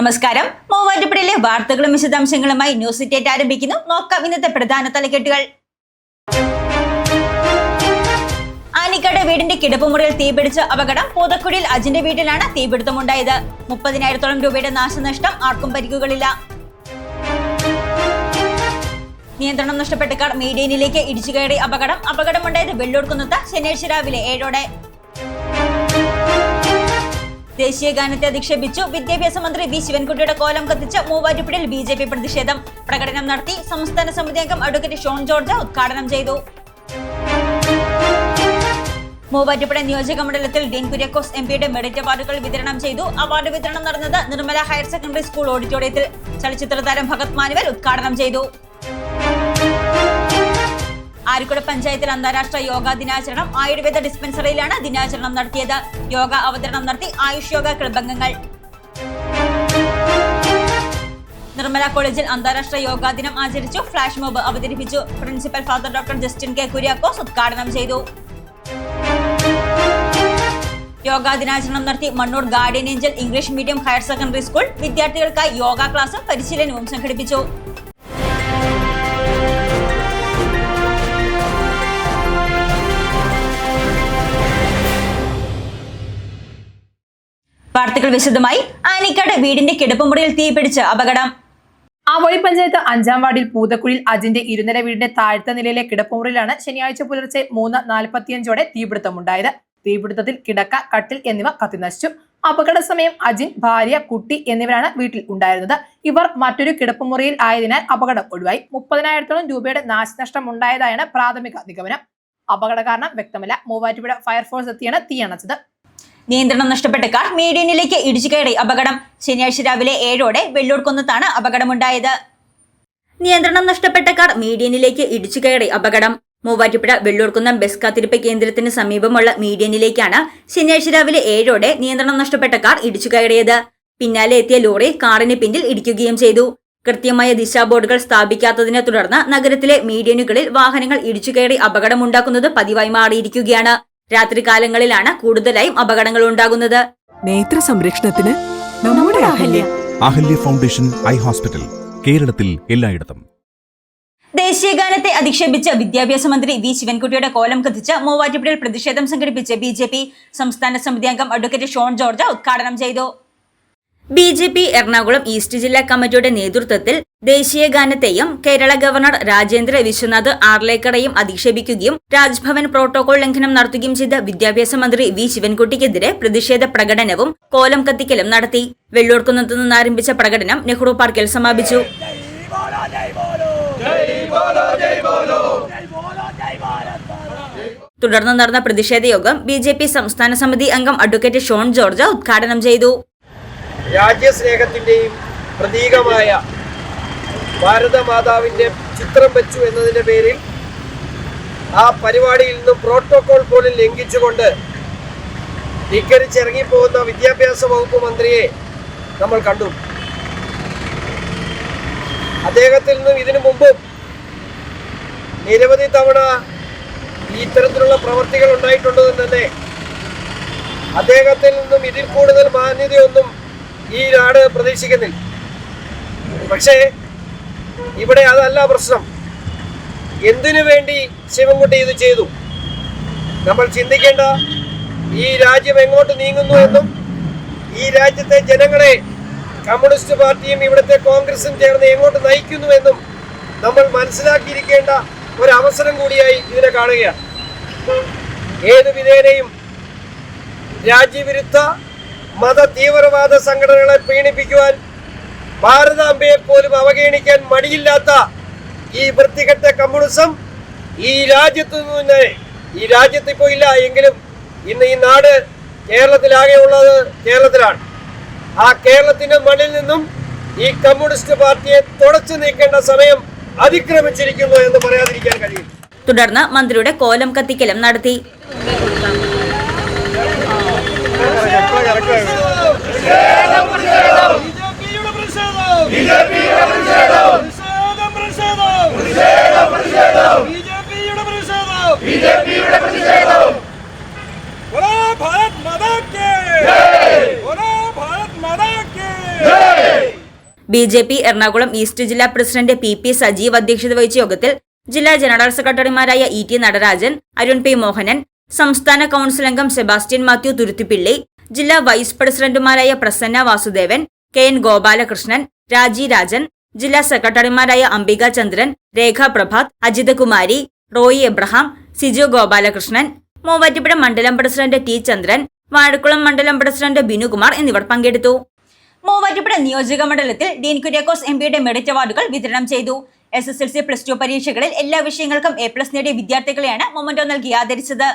നമസ്കാരം. മൂവാറ്റുപുഴയിലെ വാർത്തകളും വിശദാംശങ്ങളുമായി ന്യൂസ് ഡേറ്റ് ആരംഭിക്കുന്നു. നോക്കാം ഇന്നത്തെ പ്രധാന തലക്കെട്ടുകൾ. ആനിക്കട വീടിന്റെ കിടപ്പുമുറിയിൽ തീപിടിച്ച അപകടം പൂതക്കുടിയിൽ അജിന്റെ വീട്ടിലാണ് തീപിടുത്തമുണ്ടായത്. മുപ്പതിനായിരത്തോളം രൂപയുടെ നാശനഷ്ടം ആർക്കും പരിക്കുകളില്ല. നിയന്ത്രണം നഷ്ടപ്പെട്ട കാർ മീഡിയനിലേക്ക് ഇടിച്ചു കയറി അപകടം. അപകടമുണ്ടായത് വെള്ളൂർക്കുന്നത്ത് ശനിയാഴ്ച രാവിലെ ഏഴോടെ. ദേശീയ ഗാനത്തെ അധിക്ഷേപിച്ചു. വിദ്യാഭ്യാസ മന്ത്രി വി. ശിവൻകുട്ടിയുടെ കോലം കത്തിച്ച് മൂവാറ്റുപുഴയിൽ ബി ജെ പി പ്രതിഷേധം പ്രകടനം നടത്തി സംസ്ഥാന സമിതി അംഗം അഡ്വക്കേറ്റ് ഷോൺ ജോർജ് ഉദ്ഘാടനം ചെയ്തു. മൂവാറ്റുപുഴ നിയോജക മണ്ഡലത്തിൽ ഡീൻ കുര്യാക്കോസ് എം പിയുടെ മെഡിറ്റ് അവാർഡുകൾ വിതരണം ചെയ്തു. അവാർഡ് വിതരണം നടന്നത് നിർമ്മല ഹയർ സെക്കൻഡറി സ്കൂൾ ഓഡിറ്റോറിയത്തിൽ ചലച്ചിത്ര താരം ഭഗത് മാനുവൽ ഉദ്ഘാടനം ചെയ്തു. ആരിക്കുട പഞ്ചായത്തിൽ അന്താരാഷ്ട്ര യോഗ ദിനാചരണം ആയുർവേദ ഡിസ്പെൻസറിയിലാണ് ദിനാചരണം നടത്തിയത്. യോഗ അവതരണം നടത്തി ആയുഷ് യോഗ ക്ലബ് അംഗങ്ങൾ. നിർമ്മല കോളേജിൽ അന്താരാഷ്ട്ര യോഗാ ദിനം ആചരിച്ചു. ഫ്ലാഷ് മോബ് അവതരിപ്പിച്ചു. Principal father doctor Justin K Kuriakose ഉദ്ഘാടനം ചെയ്തു. യോഗാ ദിനാചരണം നടത്തി Mannur guardian angel English medium higher secondary school വിദ്യാർത്ഥികൾക്കായി യോഗ ക്ലാസും പരിശീലനവും സംഘടിപ്പിച്ചു. വാർത്തകൾ വിശദമായി. ആനിക്കാട് വീടിന്റെ കിടപ്പുമുറിയിൽ തീപിടിച്ച് അപകടം. ആവോളി പഞ്ചായത്ത് അഞ്ചാം വാർഡിൽ പൂതക്കുഴിയിൽ അജിന്റെ ഇരുനില വീടിന്റെ താഴ്ത്ത നിലയിലെ കിടപ്പുമുറിയിലാണ് ശനിയാഴ്ച പുലർച്ചെ മൂന്ന് നാൽപ്പത്തിയഞ്ചോടെ തീപിടുത്തമുണ്ടായത്. തീപിടുത്തത്തിൽ കിടക്ക കട്ടിൽ എന്നിവ കത്തിനശിച്ചു. അപകട സമയം അജിൻ ഭാര്യ കുട്ടി എന്നിവരാണ് വീട്ടിൽ ഉണ്ടായിരുന്നത്. ഇവർ മറ്റൊരു കിടപ്പുമുറിയിൽ ആയതിനാൽ അപകടം ഒഴിവായി. മുപ്പതിനായിരത്തോളം രൂപയുടെ നാശനഷ്ടം ഉണ്ടായതായാണ് പ്രാഥമിക നിഗമനം. അപകട കാരണം വ്യക്തമല്ല. മൂവാറ്റുപുഴ ഫയർഫോഴ്സ് എത്തിയാണ് തീയണച്ചത് നിയന്ത്രണം നഷ്ടപ്പെട്ട കാർ മീഡിയനിലേക്ക് ഇടിച്ചു കയറി. അപകടം ശനിയാഴ്ച രാവിലെ ഏഴോടെ വെള്ളൂർക്കുന്നത്താണ് അപകടമുണ്ടായത്. നിയന്ത്രണം നഷ്ടപ്പെട്ട കാർ മീഡിയനിലേക്ക് ഇടിച്ചു കയറി. അപകടം മൂവാറ്റുപുഴ വെള്ളൂർക്കുന്നം ബസ് കാത്തിരിപ്പ് കേന്ദ്രത്തിന് സമീപമുള്ള മീഡിയനിലേക്കാണ് ശനിയാഴ്ച രാവിലെ ഏഴോടെ നിയന്ത്രണം നഷ്ടപ്പെട്ട കാർ ഇടിച്ചു കയറിയത്. പിന്നാലെ എത്തിയ ലോറി കാറിന് പിന്നിൽ ഇടിക്കുകയും ചെയ്തു. കൃത്യമായ ദിശാബോർഡുകൾ സ്ഥാപിക്കാത്തതിനെ തുടർന്ന് നഗരത്തിലെ മീഡിയനുകളിൽ വാഹനങ്ങൾ ഇടിച്ചു കയറി അപകടമുണ്ടാക്കുന്നത് പതിവായി മാറിയിരിക്കുകയാണ്. രാത്രികാലങ്ങളിലാണ് കൂടുതലായും അപകടങ്ങൾ ഉണ്ടാകുന്നത് നേത്ര സംരക്ഷണത്തിന് നമ്മുടെ Ahalya. Ahalya foundation eye hospital കേരളത്തിൽ എല്ലായിടത്തും. ദേശീയഗാനത്തെ അധിക്ഷേപിച്ച് വിദ്യാഭ്യാസ മന്ത്രി വി ശിവൻകുട്ടിയുടെ കോലം കത്തിച്ച് മൂവാറ്റുപുഴയിൽ പ്രതിഷേധം സംഘടിപ്പിച്ച് ബി ജെ പി സംസ്ഥാന സമിതി അംഗം അഡ്വക്കേറ്റ് ഷോൺ ജോർജ് ഉദ്ഘാടനം ചെയ്തു. B J P Ernakulam east ജില്ലാ കമ്മിറ്റിയുടെ നേതൃത്വത്തിൽ ദേശീയ ഗാനത്തെയും കേരള ഗവർണർ രാജേന്ദ്ര വിശ്വനാഥ് ആർലേക്കറയും അധിക്ഷേപിക്കുകയും രാജ്ഭവൻ പ്രോട്ടോകോൾ ലംഘനം നടത്തുകയും ചെയ്ത വിദ്യാഭ്യാസ മന്ത്രി വി ശിവൻകുട്ടിക്കെതിരെ പ്രതിഷേധ പ്രകടനവും കോലം കത്തിക്കലും നടത്തി. വെള്ളൂർക്കുന്നത്തു നിന്ന് ആരംഭിച്ച പ്രകടനം നെഹ്റു പാർക്കിൽ സമാപിച്ചു. തുടർന്ന് നടന്ന പ്രതിഷേധ യോഗം ബി ജെ പി സംസ്ഥാന സമിതി അംഗം അഡ്വക്കേറ്റ് ഷോൺ ജോർജ് ഉദ്ഘാടനം ചെയ്തു. രാജ്യസ്നേഹത്തിന്റെയും പ്രതീകമായ ഭാരതമാതാവിന്റെ ചിത്രം വെച്ചു എന്നതിന്റെ പേരിൽ ആ പരിപാടിയിൽ നിന്നും പ്രോട്ടോകോൾ പോലും ലംഘിച്ചുകൊണ്ട് ധിക്കരിച്ചിറങ്ങിപ്പോകുന്ന വിദ്യാഭ്യാസ വകുപ്പ് മന്ത്രിയെ നമ്മൾ കണ്ടു. അദ്ദേഹത്തിൽ നിന്നും ഇതിനു മുമ്പും നിരവധി തവണ ഇത്തരത്തിലുള്ള പ്രവൃത്തികൾ ഉണ്ടായിട്ടുണ്ടെന്ന് തന്നെ അദ്ദേഹത്തിൽ നിന്നും ഇതിൽ കൂടുതൽ മാന്യതയൊന്നും ഈ നാട് പ്രതീക്ഷിക്കുന്നില്ല. പക്ഷേ ഇവിടെ അതല്ല പ്രശ്നം. എന്തിനു വേണ്ടി ശിവൻകുട്ടി ഇത് ചെയ്തു? നമ്മൾ ചിന്തിക്കേണ്ട ഈ രാജ്യം എങ്ങോട്ട് നീങ്ങുന്നു എന്നും ഈ രാജ്യത്തെ ജനങ്ങളെ കമ്മ്യൂണിസ്റ്റ് പാർട്ടിയും ഇവിടുത്തെ കോൺഗ്രസും ചേർന്ന് എങ്ങോട്ട് നയിക്കുന്നു എന്നും നമ്മൾ മനസ്സിലാക്കിയിരിക്കേണ്ട ഒരു അവസരം കൂടിയായി ഇതിനെ കാണുകയാണ്. ഏത് വിധേനയും രാജ്യവിരുദ്ധ മത തീവ്രവാദ സംഘടനകളെ പീണിപ്പിക്കുവാൻ ഭാരതാംബയെ പോലും അവഗണിക്കാൻ മടിയില്ലാത്ത ഈ വൃത്തികെട്ട കമ്മ്യൂണിസം ഈ രാജ്യത്തു നിന്ന് ഈ രാജ്യത്ത് ഇപ്പോൾ ഇല്ല എങ്കിലും ഇന്ന് ഈ നാട് കേരളത്തിലാകെ ഉള്ളത് കേരളത്തിലാണ്. ആ കേരളത്തിന്റെ മണ്ണിൽ നിന്നും ഈ കമ്മ്യൂണിസ്റ്റ് പാർട്ടിയെ തുടച്ചു നീക്കേണ്ട സമയം അതിക്രമിച്ചിരിക്കുന്നു എന്ന് പറയാതിരിക്കാൻ കഴിയും. തുടർന്ന് മന്ത്രിയുടെ കോലം കത്തിക്കലും നടത്തി. B J P Ernakulam east ജില്ലാ പ്രസിഡന്റ് പി പി സജീവ് അധ്യക്ഷത വഹിച്ച യോഗത്തിൽ ജില്ലാ ജനറൽ സെക്രട്ടറിമാരായ E T Natarajan Arun P Mohanan സംസ്ഥാന കൌൺസിൽ അംഗം സെബാസ്റ്റ്യൻ മാത്യു തുരുത്തിപ്പിള്ളി ജില്ലാ വൈസ് പ്രസിഡന്റുമാരായ പ്രസന്ന വാസുദേവൻ കെ എൻ ഗോപാലകൃഷ്ണൻ രാജി രാജൻ ജില്ലാ സെക്രട്ടറിമാരായ അംബിക ചന്ദ്രൻ രേഖ പ്രഭാത് അജിത് കുമാരി റോയി എബ്രഹാം സിജു ഗോപാലകൃഷ്ണൻ മൂവാറ്റുപുഴ മണ്ഡലം പ്രസിഡന്റ് ടി ചന്ദ്രൻ വാഴക്കുളം മണ്ഡലം പ്രസിഡന്റ് ബിനുകുമാർ എന്നിവർ പങ്കെടുത്തു. മൂവാറ്റുപുഴ നിയോജക മണ്ഡലത്തിൽ ഡീൻ കുര്യാക്കോസ് എം പിയുടെ മെറിറ്റ് അവാർഡുകൾ വിതരണം ചെയ്തു. S S L C plus two പരീക്ഷകളിൽ എല്ലാ വിഷയങ്ങൾക്കും എ പ്ലസ് നേടിയ വിദ്യാർത്ഥികളെയാണ് മൊമന്റോ നൽകി ആദരിച്ചത്.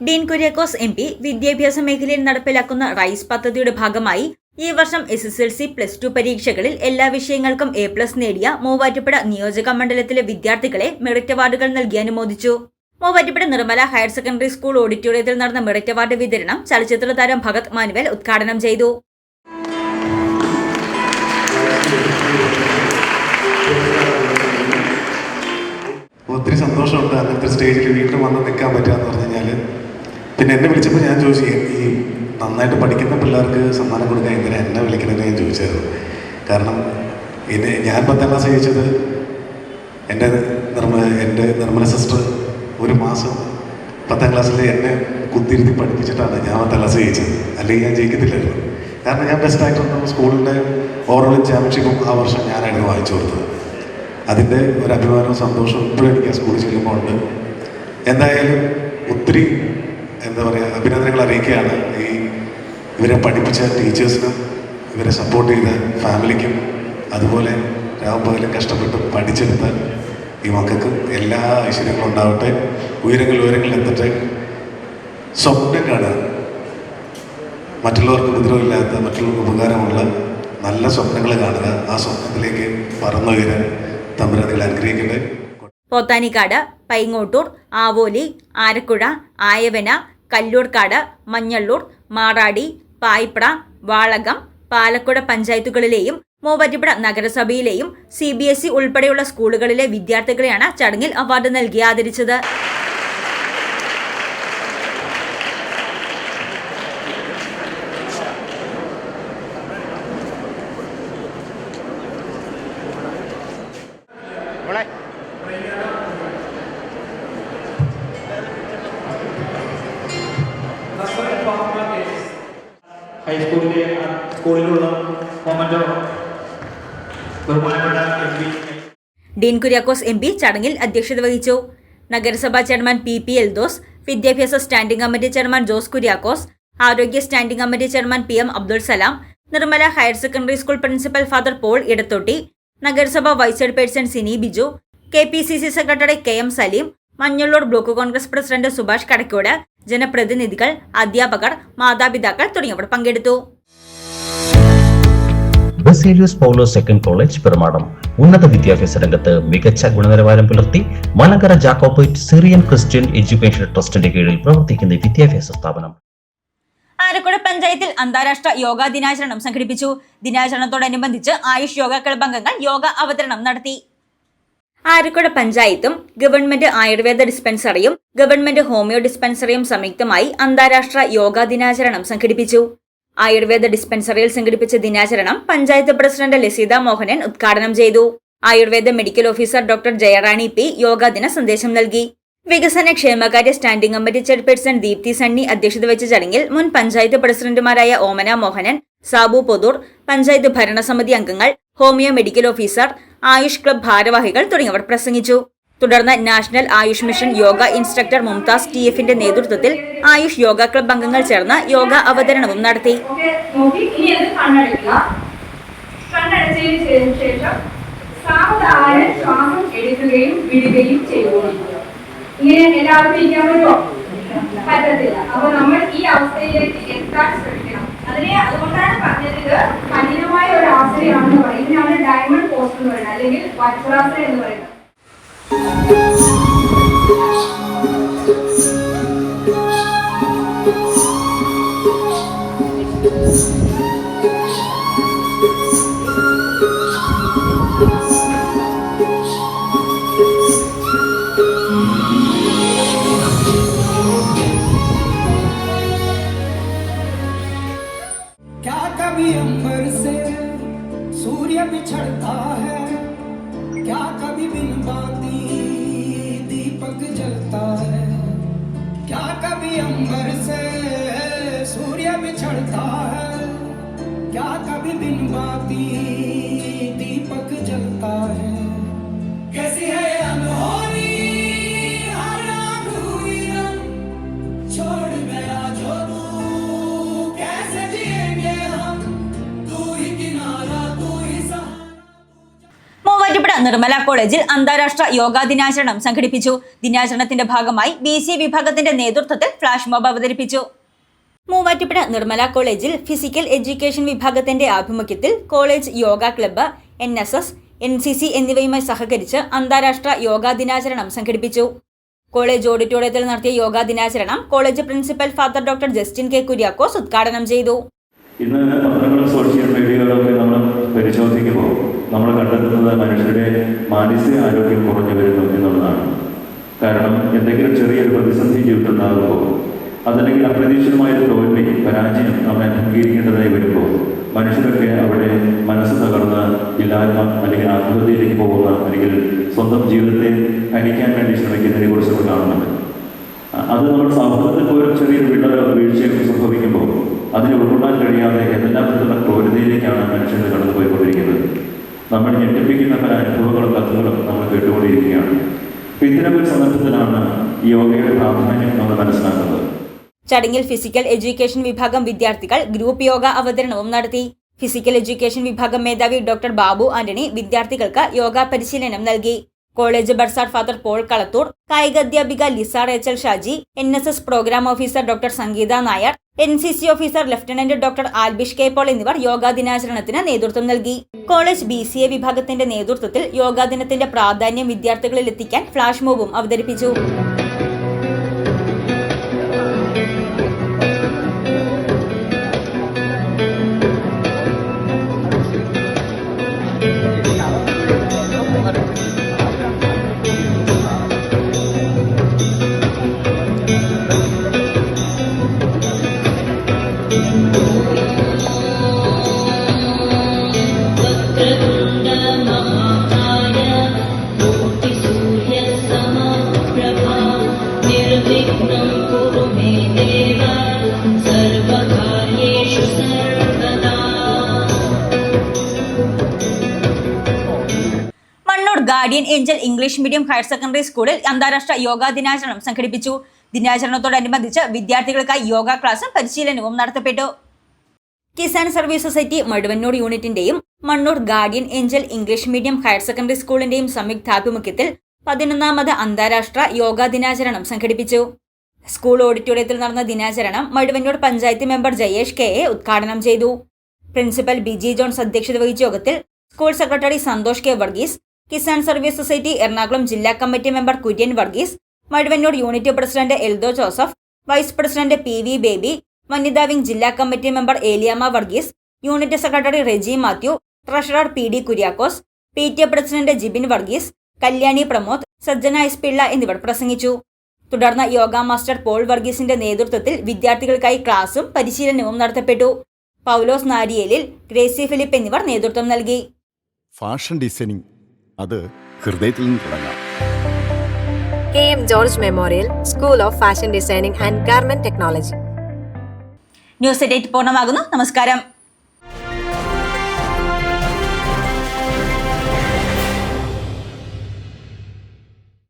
ഡീൻ കുര്യാക്കോസ് എം പി വിദ്യാഭ്യാസ മേഖലയിൽ നടപ്പിലാക്കുന്ന റൈസ് പദ്ധതിയുടെ ഭാഗമായി ഈ വർഷം S S L C plus two പരീക്ഷകളിൽ എല്ലാ വിഷയങ്ങൾക്കും എ പ്ലസ് നേടിയ മൂവാറ്റുപുഴ നിയോജക മണ്ഡലത്തിലെ വിദ്യാർത്ഥികളെ മെറിറ്റ് അവാർഡുകൾ നൽകി അനുമോദിച്ചു. Muvattupuzha Nirmala higher secondary school ഓഡിറ്റോറിയത്തിൽ നടന്ന മെറിറ്റ് അവാർഡ് വിതരണം ചലച്ചിത്ര താരം ഭഗത് മാനുവൽ ഉദ്ഘാടനം ചെയ്തു. ഒത്തിരി സന്തോഷമുണ്ട് അങ്ങനത്തെ സ്റ്റേജിൽ വീണ്ടും വന്ന് നിൽക്കാൻ പറ്റുക എന്ന് പറഞ്ഞു കഴിഞ്ഞാൽ പിന്നെ എന്നെ വിളിച്ചപ്പോൾ ഞാൻ ചോദിച്ചു ഈ നന്നായിട്ട് പഠിക്കുന്ന പിള്ളേർക്ക് സമ്മാനം കൊടുക്കാൻ എന്തിനാ എന്നെ വിളിക്കണമെന്ന് ഞാൻ ചോദിച്ചായിരുന്നു. കാരണം എന്നെ ഞാൻ പത്താം ക്ലാസ് ചോദിച്ചത് എന്റെ നിർമ്മല എന്റെ നിർമ്മല സിസ്റ്റർ ഒരു മാസം പത്താം ക്ലാസ്സിൽ എന്നെ കുത്തിരുത്തി പഠിപ്പിച്ചിട്ടാണ് ഞാൻ പത്താം ക്ലാസ് ജയിച്ചത് അല്ലെങ്കിൽ ഞാൻ ജയിക്കത്തില്ലായിരുന്നു കാരണം ഞാൻ ബെസ്റ്റ് ആക്ടർ സ്കൂളിന്റെ ഓവറോൾ ചാമ്പ്യൻഷിപ്പും ആ വർഷം ഞാനായിരുന്നു വായിച്ചു കൊടുത്തത്. അതിന്റെ ഒരു അഭിമാനവും സന്തോഷവും ഇപ്പോഴും എനിക്ക് ആ സ്കൂളിൽ ചെല്ലുമ്പോൾ ഉണ്ട്. എന്തായാലും ഒത്തിരി എന്താ പറയുക അഭിനന്ദനങ്ങൾ അറിയിക്കുകയാണ്. ഈ ഇവരെ പഠിപ്പിച്ച ടീച്ചേഴ്സിനും ഇവരെ സപ്പോർട്ട് ചെയ്ത ഫാമിലിക്കും അതുപോലെ രാവുപകലും കഷ്ടപ്പെട്ട് പഠിച്ചെടുത്ത ഈ മക്കൾക്ക് എല്ലാ ഐശ്വര്യങ്ങളും ഉണ്ടാവട്ടെ. ഉയരങ്ങൾ ഉയരങ്ങളിൽ എത്തട്ടെ. സ്വപ്നം കാണുക. മറ്റുള്ളവർക്ക് ഉപദ്രവമില്ലാത്ത മറ്റുള്ളവർക്ക് ഉപകാരമുള്ള നല്ല സ്വപ്നങ്ങൾ കാണുക. ആ സ്വപ്നത്തിലേക്ക് പറന്നുയരാൻ തമ്പുരാനിൽ അനുഗ്രഹിക്കട്ടെ. പോത്താനിക്കാട് പൈങ്ങോട്ടൂർ ആവോലി ആരക്കുഴ ആയവന കല്ലൂർക്കാട് മഞ്ഞള്ളൂർ മാറാടി പായ്പ്ര വാളകം പാലക്കുട പഞ്ചായത്തുകളിലെയും മൂവാറ്റുപുഴ നഗരസഭയിലെയും സി ബി എസ് ഇ ഉൾപ്പെടെയുള്ള സ്കൂളുകളിലെ വിദ്യാർത്ഥികളെയാണ് ചടങ്ങിൽ അവാർഡ് നൽകി ആദരിച്ചത്. ഡീൻ കുര്യാക്കോസ് എം പി ചടങ്ങിൽ അധ്യക്ഷത വഹിച്ചു. നഗരസഭാ ചെയർമാൻ പി പി എൽദോസ് വിദ്യാഭ്യാസ standing committee chairman Jose Kuriakose ആരോഗ്യ standing committee chairman P M Abdul Salam Nirmala higher secondary school principal father Paul Edathotti നഗരസഭ vice chairperson Sini Biju K P C C secretary K M Saleem Manjalloor block Congress president Subhash Kadakkode ജനപ്രതിനിധികൾ അധ്യാപകർ മാതാപിതാക്കൾ തുടങ്ങിയവർ പങ്കെടുത്തു. Baselios Paulo second college Perumadom. ഉന്നത വിദ്യാഭ്യാസ രംഗത്ത് മികച്ച ഗുണനിലവാരം പുലർത്തി Malankara Jacobite Syrian Christian education ട്രസ്റ്റിന്റെ കീഴിൽ പ്രവർത്തിക്കുന്ന വിദ്യാഭ്യാസ സ്ഥാപനം. ആലക്കുഴ പഞ്ചായത്തിൽ അന്താരാഷ്ട്ര യോഗാ ദിനാചരണം സംഘടിപ്പിച്ചു. ദിനാചരണത്തോടനുബന്ധിച്ച് ആയുഷ് യോഗ ക്ലബ് അംഗങ്ങൾ യോഗ അവതരണം നടത്തി. ആരക്കുട പഞ്ചായത്തും ഗവൺമെന്റ് ആയുർവേദ ഡിസ്പെൻസറിയും ഗവൺമെന്റ് ഹോമിയോ ഡിസ്പെൻസറിയും സംയുക്തമായി അന്താരാഷ്ട്ര യോഗാ ദിനാചരണം സംഘടിപ്പിച്ചു. ആയുർവേദ ഡിസ്പെൻസറിയിൽ സംഘടിപ്പിച്ച ദിനാചരണം പഞ്ചായത്ത് പ്രസിഡന്റ് ലസീത മോഹനൻ ഉദ്ഘാടനം ചെയ്തു. Ayurveda medical officer doctor Jayarani P yoga ദിന സന്ദേശം നൽകി. വികസന ക്ഷേമകാര്യ standing committee chairperson Deepthi Sunny അധ്യക്ഷത വെച്ച ചടങ്ങിൽ മുൻ പഞ്ചായത്ത് പ്രസിഡന്റുമാരായ ഓമന മോഹനൻ സാബു പൊതൂർ പഞ്ചായത്ത് ഭരണസമിതി അംഗങ്ങൾ homeo medical officer Ayush club ഭാരവാഹികൾ തുടങ്ങിയവർ പ്രസംഗിച്ചു. തുടർന്ന് national Ayush mission yoga instructor Mumtaz T എഫിന്റെ നേതൃത്വത്തിൽ ആയുഷ് യോഗ ക്ലബ് അംഗങ്ങൾ ചേർന്ന് യോഗ അവതരണവും നടത്തി. നമ്മൾ ഈ അവസ്ഥയിലേക്ക് എത്താൻ ശ്രമിക്കണം. അതിനെ അതുകൊണ്ടാണ് പറഞ്ഞത് കഠിനമായ ഒരു ആസനയാണെന്ന് പറയുന്നത് ഡയമണ്ട് പോസ്റ്റ് എന്ന് പറയുന്നത് അല്ലെങ്കിൽ വജ്രാസന എന്ന് പറയുന്നത്. Thank you. yanları sen. Muvattupuzha Nirmala കോളേജിൽ അന്താരാഷ്ട്ര യോഗാ ദിനാചരണം സംഘടിപ്പിച്ചു. ദിനാചരണത്തിന്റെ ഭാഗമായി ബി സി വിഭാഗത്തിന്റെ നേതൃത്വത്തിൽ ഫ്ലാഷ് മോബ് അവതരിപ്പിച്ചു. മൂവാറ്റുപുഴ നിർമ്മല കോളേജിൽ ഫിസിക്കൽ എഡ്യൂക്കേഷൻ വിഭാഗത്തിന്റെ ആഭിമുഖ്യത്തിൽ college yoga club N S S N C C എന്നിവയുമായി സഹകരിച്ച് അന്താരാഷ്ട്ര യോഗാ ദിനാചരണം സംഘടിപ്പിച്ചു. കോളേജ് ഓഡിറ്റോറിയത്തിൽ നടത്തിയ യോഗാ ദിനാചരണം college principal father doctor Justin K Kuriakose ഉദ്ഘാടനം ചെയ്തു. ഇന്ന് പത്രങ്ങളും സോഷ്യൽ മീഡിയകളൊക്കെ നമ്മൾ പരിശോധിക്കുമ്പോൾ നമ്മൾ കണ്ടെത്തുന്നത് മനുഷ്യരുടെ മാനസിക ആരോഗ്യം കുറഞ്ഞു വരുന്നു എന്നുള്ളതാണ്. കാരണം എന്തെങ്കിലും ചെറിയൊരു പ്രതിസന്ധി ജീവിതത്തിൽ ഉണ്ടാകുമ്പോൾ അതല്ലെങ്കിൽ അപ്രതീക്ഷിതമായ തോൽവി പരാജയം നമ്മൾ അംഗീകരിക്കേണ്ടതായി വരുമ്പോൾ മനുഷ്യരൊക്കെ അവിടെ മനസ്സ് തകർന്ന് ഇല്ലായ്മ അല്ലെങ്കിൽ ആത്മഹത്യയിലേക്ക് പോകുന്ന അല്ലെങ്കിൽ സ്വന്തം ജീവിതത്തെ ഹനിക്കാൻ വേണ്ടി ശ്രമിക്കുന്നതിനെ കുറിച്ച് നമ്മൾ കാണുന്നുണ്ട്. അത് നമ്മുടെ സമൂഹത്തിൽ ഒരു ചെറിയൊരു വിള്ളലോ വീഴ്ചയൊക്കെ സംഭവിക്കുമ്പോൾ അതിനെ ഉൾക്കൊള്ളാൻ കഴിയാതെ എന്തെല്ലാം തരത്തിലുള്ള ക്രൂരതയിലേക്കാണ് മനുഷ്യർ നമ്മൾ ഞെട്ടിപ്പിക്കുന്ന പല അനുഭവങ്ങളും കഥകളും നമ്മൾ കേട്ടുകൊണ്ടിരിക്കുകയാണ്. അപ്പോൾ ഇത്തരമൊരു സന്ദർഭത്തിലാണ് യോഗയുടെ പ്രാധാന്യം നമ്മൾ മനസ്സിലാക്കുന്നത്. ചടങ്ങിൽ ഫിസിക്കൽ എഡ്യൂക്കേഷൻ വിഭാഗം വിദ്യാർത്ഥികൾ ഗ്രൂപ്പ് യോഗ അവതരണവും നടത്തി. ഫിസിക്കൽ എഡ്യൂക്കേഷൻ വിഭാഗം മേധാവി ഡോക്ടർ ബാബു ആന്റണി വിദ്യാർത്ഥികൾക്ക് യോഗ പരിശീലനം നൽകി. College bursar father Paul Kalathoor കായിക അധ്യാപിക Lisa Rachel Shaji N S S programme officer doctor Sangeetha Nair N C C officer lieutenant doctor Albish K Paul എന്നിവർ യോഗാ ദിനാചരണത്തിന് നേതൃത്വം നൽകി. കോളേജ് ബി സി എ വിഭാഗത്തിന്റെ നേതൃത്വത്തിൽ യോഗാ ദിനത്തിന്റെ പ്രാധാന്യം വിദ്യാർത്ഥികളിൽ എത്തിക്കാൻ ഫ്ലാഷ് മോബും അവതരിപ്പിച്ചു. Guardian angel English medium higher secondary സ്കൂളിൽ അന്താരാഷ്ട്ര യോഗാ ദിനാചരണം സംഘടിപ്പിച്ചു. ദിനാചരണത്തോടനുബന്ധിച്ച് വിദ്യാർത്ഥികൾക്കായി യോഗ ക്ലാസും പരിശീലനവും നടത്തപ്പെട്ടു. Kisan service society Maduvannoor യൂണിറ്റിന്റെയും Mannoor guardian angel English medium higher secondary സ്കൂളിന്റെയും സംയുക്താഭിമുഖ്യത്തിൽ പതിനൊന്നാമത് അന്താരാഷ്ട്ര യോഗാ ദിനാചരണം സംഘടിപ്പിച്ചു. സ്കൂൾ ഓഡിറ്റോറിയത്തിൽ നടന്ന ദിനാചരണം Maduvannoor panchayat member Jayesh K A ഉദ്ഘാടനം ചെയ്തു. പ്രിൻസിപ്പൽ ബിജി ജോൺസ് അധ്യക്ഷത വഹിച്ച യോഗത്തിൽ school secretary Santhosh K Varghese Kisan service society Ernakulam ജില്ലാ committee member Kurian Varghese Mazhuvannoor unit president Eldho Joseph vice president P V Baby വനിതാ wing ജില്ലാ committee member Eliyamma Varghese unit secretary Reji Mathew treasurer P D Kuriakose P T A president Jibin Varghese Kalyani Pramod Sajjana S Pillai എന്നിവർ പ്രസംഗിച്ചു. തുടർന്ന് yoga master Paul വർഗീസിന്റെ നേതൃത്വത്തിൽ വിദ്യാർത്ഥികൾക്കായി ക്ലാസും പരിശീലനവും നടത്തപ്പെട്ടു. പൗലോസ് നാരിയലിൽ ഗ്രേസി ഫിലിപ്പ് എന്നിവർ നേതൃത്വം നൽകി. ഫാഷൻ ഡിസൈനിങ് അത് ഹൃദയത്തിൽ നിന്ന് തുടങ്ങാം. K M George memorial school of fashion designing and garment technology. News eight പൂർണമാകുന്നു. നമസ്കാരം.